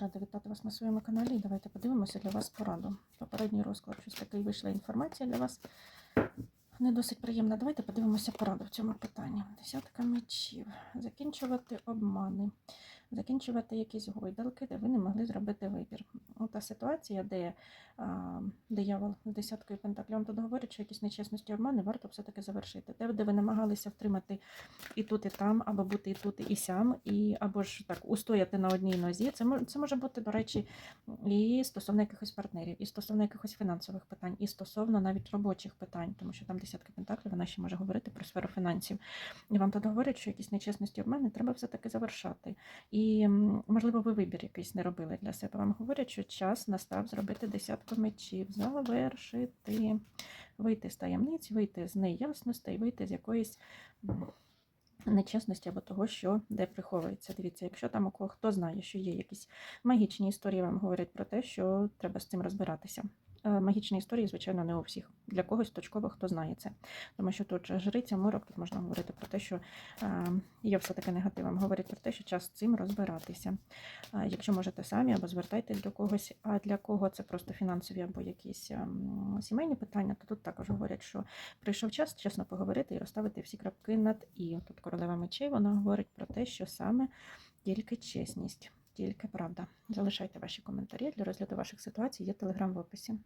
Рада вітати вас на своєму каналі. Давайте подивимося для вас пораду. Попередній розклад, щось такий вийшла інформація для вас. Не досить приємна. Давайте подивимося пораду в цьому питанні. Десятка мечів. Закінчувати обмани, закінчувати якісь гойдалки, де ви не могли зробити вибір. Ота ситуація, де а, диявол з десяткою пентаклем тут говорить, що якісь нечесності обмани варто все-таки завершити. Де, де ви намагалися втримати і тут, і там, або бути і тут, і сям, і або ж так устояти на одній нозі. Це може, це може бути, до речі, і стосовно якихось партнерів, і стосовно якихось фінансових питань, і стосовно навіть робочих питань, тому що там десятка пентаклів, вона ще може говорити про сферу фінансів. І вам тут говорять, що якісь нечесності обмани треба все-таки завершати. І, можливо, ви вибір якийсь не робили для себе. Вам говорять, що час настав зробити десятку мечів, завершити, вийти з таємниць, вийти з неясностей, вийти з якоїсь. Нечесності або того, що де приховується. Дивіться, якщо там у кого хто знає, що є якісь магічні історії, вам говорять про те, що треба з цим розбиратися. Е, Магічні історії, звичайно, не у всіх. Для когось точково хто знає це. Тому що тут жриця, морок, тут можна говорити про те, що е, є все-таки негативом. Говорить про те, що час цим розбиратися. Якщо можете самі або звертайтесь до когось, а для кого це просто фінансові або якісь ем, сімейні питання, то тут також говорять, що прийшов час чесно поговорити і розставити всі крапки над і. Тут королева мечей, вона говорить про те, що саме тільки чесність, тільки правда. Залишайте ваші коментарі для розгляду ваших ситуацій. Є телеграм в описі.